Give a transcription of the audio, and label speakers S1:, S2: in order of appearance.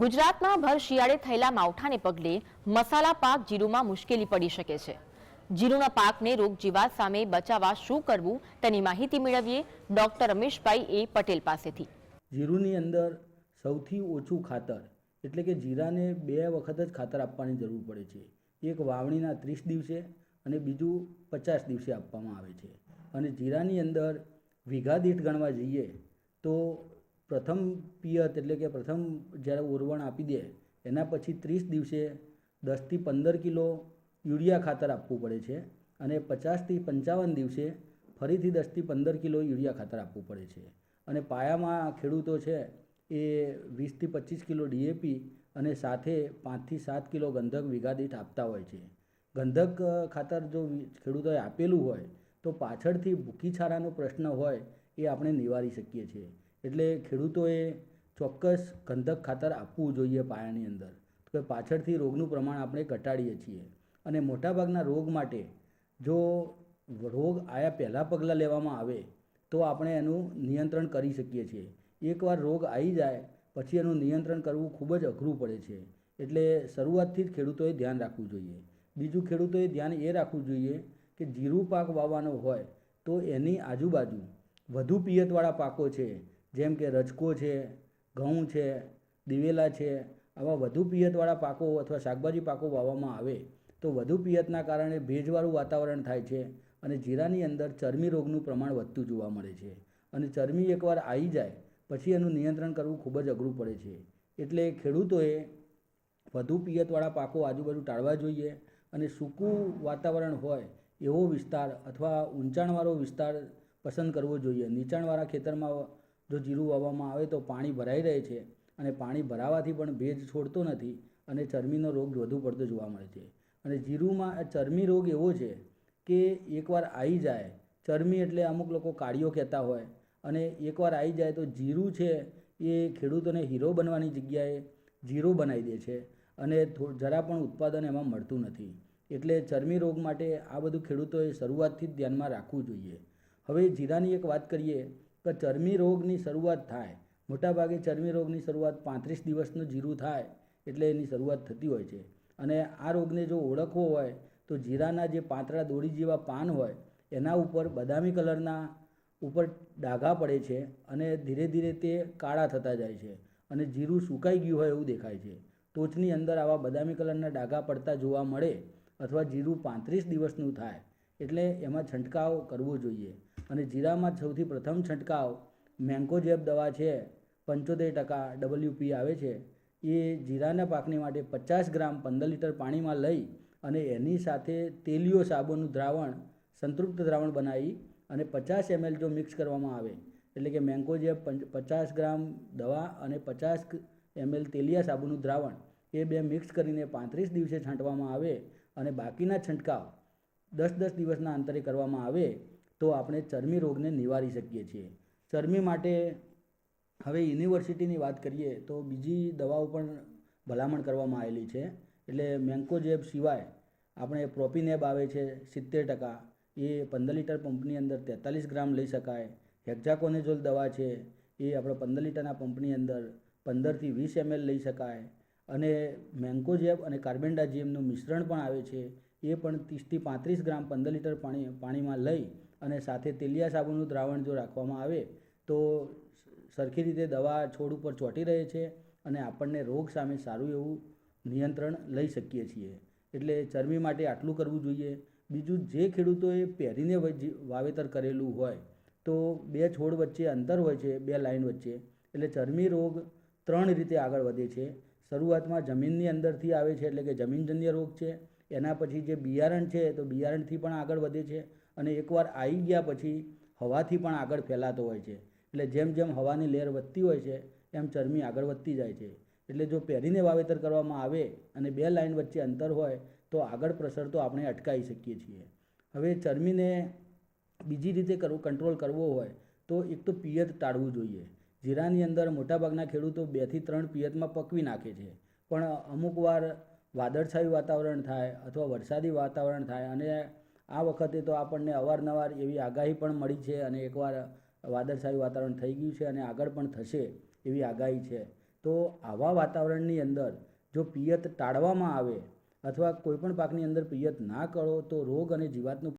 S1: ગુજરાતમાં ભર શિયાળે થયેલા માવઠાને પગલે મસાલા પાક જીરુમાં મુશ્કેલી પડી શકે છે. જીરુના પાકને રોગ જીવાત સામે બચાવવા શું કરવું તેની માહિતી મેળવીએ ડોક્ટર રમેશભાઈ એ પટેલ પાસેથી.
S2: જીરુની અંદર સૌથી ઓછું ખાતર એટલે કે જીરાને બે વખત જ ખાતર આપવાની જરૂર પડે છે. એક વાવણીના ત્રીસ દિવસે અને બીજું પચાસ દિવસે આપવામાં આવે છે. અને જીરાની અંદર વીઘા દીઠ ગણવા જઈએ તો પ્રથમ પિયત એટલે કે પ્રથમ જ્યારે ઓરવણ આપી દે, એના પછી ત્રીસ દિવસે દસથી પંદર કિલો યુરિયા ખાતર આપવું પડે છે અને પચાસથી પંચાવન દિવસે ફરીથી દસથી પંદર કિલો યુરિયા ખાતર આપવું પડે છે. અને પાયામાં ખેડૂતો છે એ વીસથી પચીસ કિલો ડીએપી અને સાથે પાંચથી સાત કિલો ગંધક વીઘા દીઠ આપતા હોય છે. ગંધક ખાતર જો ખેડૂતોએ આપેલું હોય તો પાછળથી ભૂકી છારાનો પ્રશ્ન હોય એ આપણે નિવારી શકીએ છીએ. એટલે ખેડૂતોએ ચોક્કસ ગંધક ખાતર આપવું જોઈએ પાયાની અંદર. તો કે પાછળથી રોગનું પ્રમાણ આપણે ઘટાડીએ છીએ. અને મોટાભાગના રોગ માટે જો રોગ આયા પહેલાં પગલાં લેવામાં આવે, તો આપણે એનું નિયંત્રણ કરી શકીએ છીએ. એકવાર રોગ આવી જાય, પછી એનું નિયંત્રણ કરવું ખૂબ જ અઘરું પડે છે. એટલે શરૂઆતથી જ ખેડૂતોએ ધ્યાન રાખવું જોઈએ. બીજું ખેડૂતોએ ધ્યાન એ રાખવું જોઈએ કે જીરું પાક વાવવાનો હોય, તો એની આજુબાજુ વધુ પિયતવાળા પાકો છે. જેમ કે રજકો છે, ઘઉં છે, દિવેલા છે, આવા વધુ પિયતવાળા પાકો અથવા શાકભાજી પાકો વાવવામાં આવે તો વધુ પિયતના કારણે ભેજવાળું વાતાવરણ થાય છે અને જીરાની અંદર ચરમી રોગનું પ્રમાણ વધતું જોવા મળે છે. અને ચરમી એકવાર આવી જાય, પછી એનું નિયંત્રણ કરવું ખૂબ જ અઘરું પડે છે. એટલે ખેડૂતોએ વધુ પિયતવાળા પાકો આજુબાજુ ટાળવા જોઈએ અને સૂકું વાતાવરણ હોય એવો વિસ્તાર અથવા ઊંચાણવાળો વિસ્તાર પસંદ કરવો જોઈએ. નીચાણવાળા ખેતરમાં જો જીરું વાવવામાં આવે તો પાણી ભરાઈ રહે છે અને પાણી ભરાવાથી પણ ભેજ છોડતો નથી અને ચરમીનો રોગ વધુ પડતો જોવા મળે છે. અને જીરુંમાં ચરમી રોગ એવો છે કે એકવાર આવી જાય ચરમી એટલે અમુક લોકો કાળીઓ કહેતા હોય, અને એકવાર આવી જાય તો જીરું છે એ ખેડૂતોને હીરો બનવાની જગ્યાએ જીરો બનાવી દે છે અને જરા પણ ઉત્પાદન એમાં મળતું નથી. એટલે ચરમી રોગ માટે આ બધું ખેડૂતોએ શરૂઆતથી જ ધ્યાનમાં રાખવું જોઈએ. હવે જીરાની એક વાત કરીએ કે ચરમી રોગની શરૂઆત થાય. મોટાભાગે ચરમી રોગની શરૂઆત પાંત્રીસ દિવસનું જીરું થાય એટલે એની શરૂઆત થતી હોય છે. અને આ રોગને જો ઓળખવો હોય તો જીરાના જે પાતળા દોરી જેવા પાન હોય, એના ઉપર બદામી કલરના ઉપર ડાઘા પડે છે અને ધીરે ધીરે તે કાળા થતા જાય છે અને જીરું સુકાઈ ગયું હોય એવું દેખાય છે. ટોચની અંદર આવા બદામી કલરના ડાઘા પડતા જોવા મળે અથવા જીરું પાંત્રીસ દિવસનું થાય. એટલે એમાં છંટકાવ કરવો જોઈએ. અને જીરામાં સૌથી પ્રથમ છંટકાવ મેન્કોજેબ દવા છે. પંચોતેર ટકા ડબલ્યુપી આવે છે. એ જીરાના પાકની માટે પચાસ ગ્રામ પંદર લીટર પાણીમાં લઈ અને એની સાથે તેલિયો સાબુનું દ્રાવણ, સંતૃપ્ત દ્રાવણ બનાવી અને પચાસ એમએલ જો મિક્સ કરવામાં આવે. એટલે કે મેન્કોજેબ પંચ- પચાસ ગ્રામ દવા અને પચાસ એમએલ તેલિયા સાબુનું દ્રાવણ, એ બે મિક્સ કરીને પાંત્રીસ દિવસે છાંટવામાં આવે અને બાકીના છંટકાવ દસ દસ દિવસના અંતરે કરવામાં આવે તો આપણે ચરમી રોગને નિવારી શકીએ છીએ. ચરમી માટે હવે યુનિવર્સિટીની વાત કરીએ તો બીજી દવાઓ પણ ભલામણ કરવામાં આવેલી છે. એટલે મેન્કોજેબ સિવાય આપણે પ્રોપીનેબ આવે છે સિત્તેર ટકા. એ પંદર લીટર પંપની અંદર તેતાલીસ ગ્રામ લઈ શકાય. હેક્ઝાકોનેઝોલ દવા છે. એ આપણે પંદર લીટરના પંપની અંદર પંદરથી વીસ એમએલ લઈ શકાય. અને મેન્કોજેબ અને કાર્બેન્ડાજીએમનું મિશ્રણ પણ આવે છે. એ પણ ત્રીસથી પાંત્રીસ ગ્રામ પંદર લીટર પાણી પાણીમાં લઈ અને સાથે તેલિયા સાબુનું દ્રાવણ જો રાખવામાં આવે, તો સરખી રીતે દવા છોડ ઉપર ચોંટી રહે છે અને આપણને રોગ સામે સારું એવું નિયંત્રણ લઈ શકીએ છીએ. એટલે ચરમી માટે આટલું કરવું જોઈએ. બીજું, જે ખેડૂતોએ પહેરીને વાવેતર કરેલું હોય, તો બે છોડ વચ્ચે અંતર હોય છે, બે લાઈન વચ્ચે. એટલે ચરમી રોગ ત્રણ રીતે આગળ વધે છે. શરૂઆતમાં જમીનની અંદરથી આવે છે, એટલે કે જમીનજન્ય રોગ છે. એના પછી જે બિયારણ છે, તો બિયારણથી પણ આગળ વધે છે. અને એકવાર આવી ગયા પછી હવાથી પણ આગળ ફેલાતો હોય છે. એટલે જેમ જેમ હવાની લહેર વધતી હોય છે, એમ ચરમી આગળ વધતી જાય છે. એટલે જો પહેરીને વાવેતર કરવામાં આવે અને બે લાઇન વચ્ચે અંતર હોય, તો આગળ પ્રસર તો આપણે અટકાવી શકીએ છીએ. હવે ચરમીને બીજી રીતે કરવું કંટ્રોલ કરવો હોય, તો એક તો પિયત ટાળવું જોઈએ. જીરાની અંદર મોટાભાગના ખેડૂતો બેથી ત્રણ પિયતમાં પકવી નાખે છે. પણ અમુક વાર વાદળછાયું વાતાવરણ થાય અથવા વરસાદી વાતાવરણ થાય અને આ વખતે તો આપણને અવારનવાર એવી આગાહી પણ મળી છે અને એકવાર વાદળછાયું વાતાવરણ થઈ ગયું છે અને આગળ પણ થશે એવી આગાહી છે. તો આવા વાતાવરણની અંદર જો પિયત ટાળવામાં આવે અથવા કોઈપણ પાકની અંદર પિયત ના કરો તો રોગ અને જીવાતનું